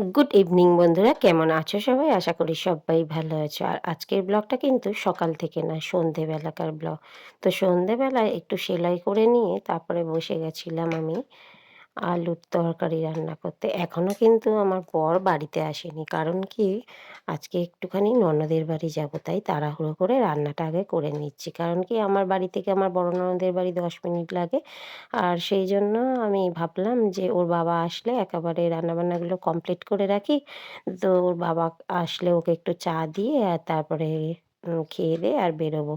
Good evening বন্ধুরা। কেমন আছো সবাই? আশা করি সবাই ভালো আছো। আর আজকের ব্লগটা কিন্তু সকাল থেকে না, সন্ধেবেলাকার ব্লগ। তো সন্ধেবেলায় একটু সেলাই করে নিয়ে তারপরে বসে গেছিলাম আমি। আলুর তরকারি রান্না করতে। এখনও কিন্তু আমার বর বাড়িতে আসেনি। কারণ কি? আজকে একটুখানি ননদের বাড়ি যাব, তাই তাড়াহুড়ো করে রান্নাটা আগে করে নিচ্ছি। কারণ কি? আমার বাড়ি থেকে আমার বড় ননদের বাড়ি দশ মিনিট লাগে। আর সেই জন্য আমি ভাবলাম যে, ওর বাবা আসলে একেবারে রান্নাবান্নাগুলো কমপ্লিট করে রাখি। তো ওর বাবা আসলে ওকে একটু চা দিয়ে আর তারপরে খেয়ে দিয়ে আর বেরোবো।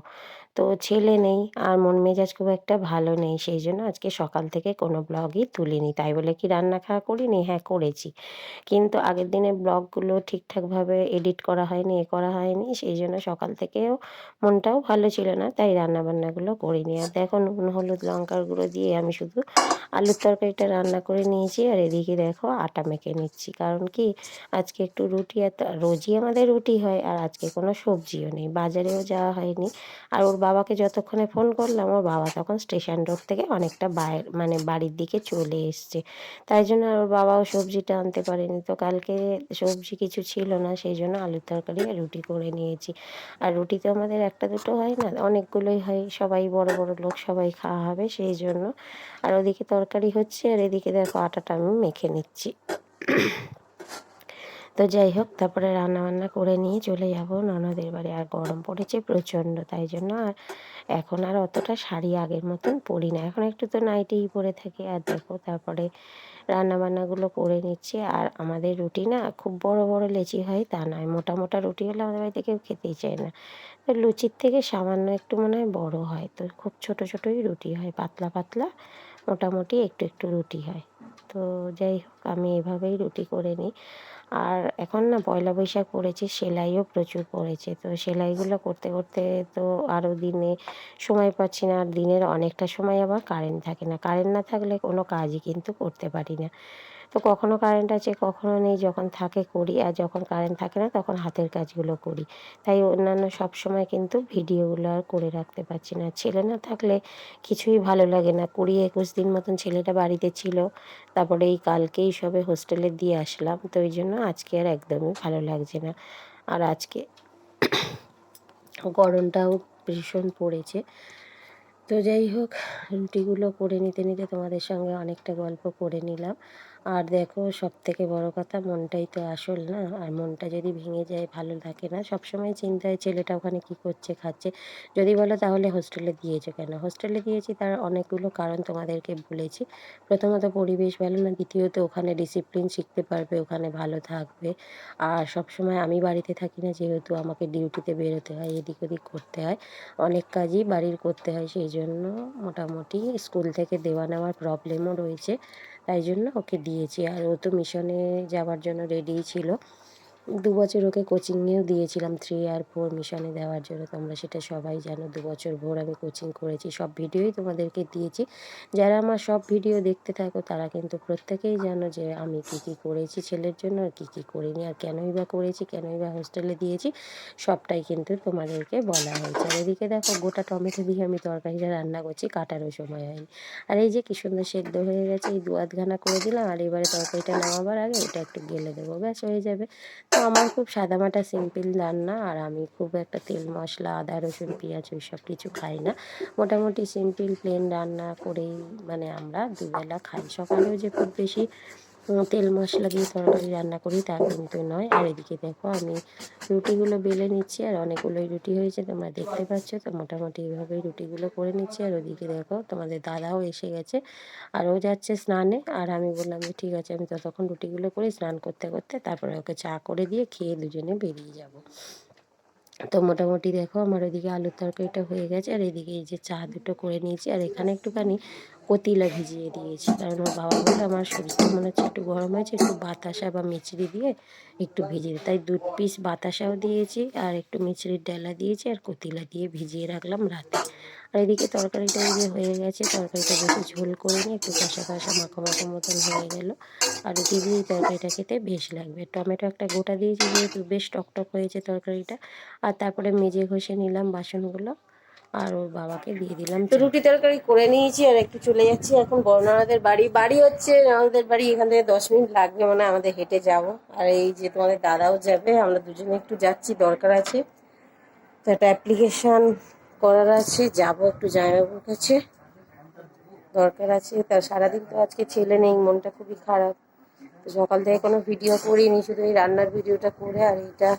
তো ছেলে নেই আর মন মেজাজ খুব একটা ভালো নেই, সেই জন্য আজকে সকাল থেকে কোনো ব্লগই তুলিনি। তাই বলে কি রান্না খাওয়া করিনি? হ্যাঁ করেছি। কিন্তু আগের দিনের ব্লগগুলো ঠিকঠাকভাবে এডিট করা হয়নি, এ করা হয়নি, সেই জন্য সকাল থেকেও মনটাও ভালো ছিল না, তাই রান্নাবান্নাগুলো করিনি। আর দেখো নুন, হলুদ, লঙ্কার গুঁড়ো দিয়ে আমি শুধু আলুর তরকারিটা রান্না করে নিয়েছি আর এদিকে দেখো আটা মেখে নিচ্ছি। কারণ কি আজকে একটু রুটি এত রোজই আমাদের রুটি হয় আর আজকে কোনো সবজিও নেই, বাজারেও যাওয়া হয়নি। আর ওর বাবাকে যতক্ষণে ফোন করলাম, ওর বাবা তখন স্টেশন রোড থেকে অনেকটা বাইরে মানে বাড়ির দিকে চলে এসছে। তাই জন্য ওর বাবাও সবজিটা আনতে পারেনি। তো কালকে সবজি কিছু ছিল না, সেই জন্য আলুর তরকারি আর রুটি করে নিয়েছি। আর রুটি তো আমাদের একটা দুটো হয় না, অনেকগুলোই হয়। সবাই বড় বড় লোক, সবাই খাওয়া হবে, সেই জন্য। আর ওদিকে তরকারি হচ্ছে, আর এদিকে দেখো আটাটা আমি মেখে নিচ্ছি। তো যাই হোক, তারপরে রান্না বান্না করে নিয়ে চলে যাব। ননদের বাড়ি আর গরম পড়েছে প্রচণ্ড, তাই জন্য আর এখন আর অতটা শাড়ি আগের মতন পরি না। এখন একটু তো নাইটেই পরে থাকি। আর দেখো, তারপরে রান্না বান্নাগুলো করে নিচ্ছি। আর আমাদের রুটি না খুব বড় বড় লেচি হয়, তা নয়। মোটা মোটা রুটি হলে আমাদের বাড়িতে কেউ খেতেই চায় না। তো লুচির থেকে সামান্য একটু মনে হয় বড়ো হয়। তো খুব ছোট ছোটোই রুটি হয়, পাতলা পাতলা, মোটামুটি একটু একটু রুটি হয়। তো যাই হোক, আমি এভাবেই রুটি করে নিই। আর এখন না পয়লা বৈশাখ পড়েছে, সেলাইও প্রচুর পড়েছে। তো সেলাইগুলো করতে করতে তো আরও দিনে সময় পাচ্ছি না, আর দিনের অনেকটা সময় আবার কারেন্ট থাকে না। কারেন্ট না থাকলে কোনো কাজই কিন্তু করতে পারি না। তো কখনো কারেন্ট আছে, কখনো নেই। যখন থাকে করি, আর যখন কারেন্ট থাকে না, তখন হাতের কাজগুলো করি। তাই অন্যান্য সব সময় কিন্তু ভিডিওগুলো আর করে রাখতে পারছি না। ছেলে না থাকলে কিছুই ভালো লাগে না। কুড়ি একুশ দিন মতন ছেলেটা বাড়িতে ছিল, তারপরে এই কালকেই সবে হোস্টেলে দিয়ে আসলাম। তো ওই জন্য আজকে আর একদমই ভালো লাগছে না। আর আজকে গরমটাও ভীষণ পড়েছে। তো যাই হোক, রুটিগুলো করে নিতে নিতে তোমাদের সঙ্গে অনেকটা গল্প করে নিলাম। আর দেখো সব থেকে বড় কথা, মনটাই তো আসল না। আর মনটা যদি ভেঙে যায়, ভালো থাকে না। সবসময় চিন্তা হয় ছেলেটা ওখানে কী করছে, খাচ্ছে। যদি বলো তাহলে হোস্টেলে দিয়েছ কেন? হোস্টেলে দিয়েছি তার অনেকগুলো কারণ তোমাদেরকে বলেছি। প্রথমত পরিবেশ ভালো না, দ্বিতীয়ত ওখানে ডিসিপ্লিন শিখতে পারবে, ওখানে ভালো থাকবে। আর সবসময় আমি বাড়িতে থাকি না, যেহেতু আমাকে ডিউটিতে বেরোতে হয়, এদিক ওদিক করতে হয়। অনেক কাজই বাড়ির করতে হয় সেই জন্য মোটামুটি স্কুল থেকে দেওয়া নেওয়ার প্রবলেমও রয়েছে। তাই জন্য ওকে দিয়েছি। আর ও তো মিশনে যাওয়ার জন্য রেডিই ছিল। দু বছর ওকে কোচিংয়েও দিয়েছিলাম থ্রি আর ফোর মিশনে দেওয়ার জন্য। তোমরা সেটা সবাই জানো, দু বছর ভোর আমি কোচিং করেছি, সব ভিডিওই তোমাদেরকে দিয়েছি। যারা আমার সব ভিডিও দেখতে থাকো, তারা কিন্তু প্রত্যেকেই জানো যে আমি কী কী করেছি ছেলের জন্য, আর কী কী করিনি, আর কেনই বা করেছি, কেনই বা হোস্টেলে দিয়েছি, সবটাই কিন্তু তোমাদেরকে বলা হয়েছে। আর এদিকে দেখো, গোটা টমেটো দিয়ে আমি তরকারিটা রান্না করছি, কাটারও সময় হয়নি। আর এই যে কী সুন্দর সেদ্ধ হয়ে গেছে, এই দু আধখানা করে দিলাম, আর এবারে তরকারিটা নামাবার আগে এটা একটু গেলে দেবো, ব্যাস হয়ে যাবে। আমার খুব সাদামাটা সিম্পল রান্না আর আমি খুব একটা তেল মশলা, আদা, রসুন, পেঁয়াজ ওই সব কিছু খাই না। মোটামুটি সিম্পল, প্লেন রান্না করেই মানে আমরা দুবেলা খাই। সকালেও যে খুব বেশি তেল মশলা দিয়ে তরকারি রান্না করি, তা কিন্তু নয়। আর এদিকে দেখো, আমি রুটিগুলো বেলে নিচ্ছি, আর অনেকগুলোই রুটি হয়েছে, তোমরা দেখতে পাচ্ছ। তো মোটামুটি এইভাবেই রুটিগুলো করে নিচ্ছি। আর ওদিকে দেখো, তোমাদের দাদাও এসে গেছে, আর ও যাচ্ছে স্নানে। আর আমি বললাম যে, ঠিক আছে, আমি ততক্ষণ রুটিগুলো করি স্নান করতে করতে তারপরে ওকে চা করে দিয়ে খেয়ে দুজনে বেরিয়ে যাব। তো মোটামুটি দেখো, আমার ওইদিকে আলুর তরকারিটা হয়ে গেছে। আর এদিকে এই যে চা দুটো করে নিয়েছি, আর এখানে একটুখানি কতিলা ভিজিয়ে দিয়েছি। কারণ ওর বাবা বলে আমার শরীরটা মনে হচ্ছে একটু গরম হয়েছে, একটু বাতাসা বা মিচড়ি দিয়ে একটু ভিজিয়ে তাই দু পিস বাতাসাও দিয়েছি আর একটু মিচড়ির ডালা দিয়েছি আর কতিলা দিয়ে ভিজিয়ে রাখলাম রাতে। আর এদিকে তরকারিটা যে হয়ে গেছে, তরকারিটা বেশি ঝোল করে নিয়ে একটু কষা কষা মাখো মাখো মতন হয়ে গেল। আর এটি দিয়ে তরকারিটা খেতে বেশ লাগবে। টমেটো একটা গোটা দিয়েছি, যেহেতু বেশ টকটক হয়েছে তরকারিটা। আর তারপরে মেজে ঘষে নিলাম বাসনগুলো। আর ওর বাবাকে দিয়ে দিলাম তো রুটি তরকারি করে নিয়েছি আর একটু চলে যাচ্ছি এখন বর্ণানাদের বাড়ি। বাড়ি হচ্ছে আমাদের বাড়ি এখান থেকে দশ মিনিট লাগবে মানে আমাদের হেঁটে যাব। আর এই যে তোমাদের দাদাও যাবে আমরা দুজনে একটু যাচ্ছি দরকার আছে। তো একটা অ্যাপ্লিকেশান করার আছে যাব একটু জামাইবাবুর কাছে। দরকার আছে তা সারাদিন তো আজকে ছেলে নেই মনটা খুবই খারাপ। তো সকাল থেকে কোনো ভিডিও করিনি শুধু এই রান্নার ভিডিওটা করে আর এইটা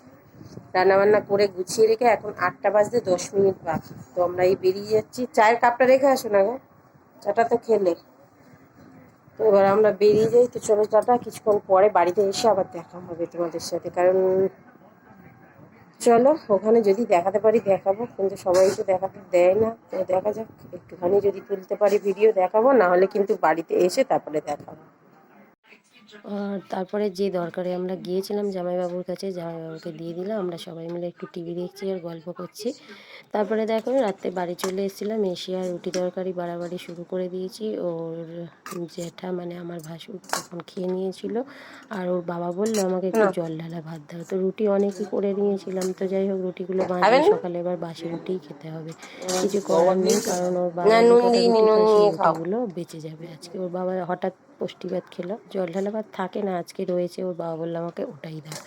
রান্না বান্না করে গুছিয়ে রেখে এখন আটটা বাজতে দশ মিনিট বাকি। তো আমরা এই বেরিয়ে যাচ্ছি। চায়ের কাপটা রেখে আসো না গো। চাটা তো খেলে। তো এবার আমরা বেরিয়ে যাই। তো চলো চাটা কিছুক্ষণ পরে বাড়িতে এসে আবার দেখা হবে তোমাদের সাথে। কারণ চলো, ওখানে যদি দেখাতে পারি দেখাবো। কিন্তু সবাই তো দেখাতে দেয় না। তো দেখা যাক, একটুখানি যদি তুলতে পারি ভিডিও দেখাবো, না হলে কিন্তু বাড়িতে এসে তারপরে দেখাবো। তারপরে যে দরকারে আমরা গিয়েছিলাম জামাইবাবুর কাছে জামাইবাবুকে দিয়ে দিলাম আমরা সবাই মিলে একটু টিভি দেখছি আর গল্প করছি। তারপরে দেখো রাত্রে বাড়ি চলে এসেছিলাম এসে আর রুটি তরকারি বাড়াবাড়ি শুরু করে দিয়েছি। ওর জ্যাঠা মানে আমার ভাসুর তখন খেয়ে নিয়েছিল আর ওর বাবা বলল আমাকে একটু জল ঢালা ভাত দাও। তো রুটি অনেকই করে নিয়েছিলাম তো যাই হোক রুটিগুলো বাঁধে সকালে এবার বাসি রুটিই খেতে হবে। কিছু করার নেই কারণ ওর বাবা রুটিগুলো বেঁচে যাবে আজকে। ওর বাবা হঠাৎ পুষ্টি ভাত খেলো জল ঢালা ভাত থাকে না, আজকে রয়েছে, ওর বাবা বলল আমাকে ওটাই দাও।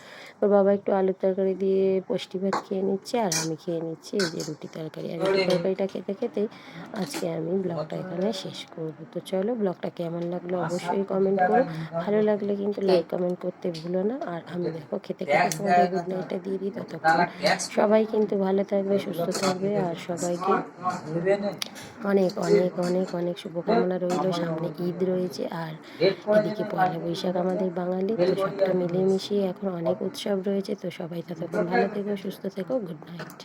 ওর বাবা একটু আলুর তরকারি দিয়ে পুষ্টি ভাত খেয়ে নিচ্ছে, আর আমি খেয়ে নিচ্ছি এই যে রুটি তরকারি। আর রুটি তরকারিটা খেতে খেতেই আজকে আমি ব্লগটা এখানে শেষ করব। তো চলো ব্লগটা কেমন লাগল অবশ্যই কমেন্ট করো। ভালো লাগলে কিন্তু লাইক কমেন্ট করতে ভুলো না। আর আমি দেখো খেতে খেতে তোমাদের গুড নাইটটা দিয়ে দিই। ততক্ষণ সবাই কিন্তু ভালো থাকবে, সুস্থ থাকবে, আর সবাইকে অনেক অনেক অনেক অনেক শুভকামনা রইল। সামনে ঈদ রয়েছে, আর এদিকে পয়লা বৈশাখ আমাদের বাঙালি, তো সবটা মিলেমিশিয়ে এখন অনেক উৎসব রয়েছে তো সবাই ততক্ষণ ভালো থেকো সুস্থ থেকো গুড নাইট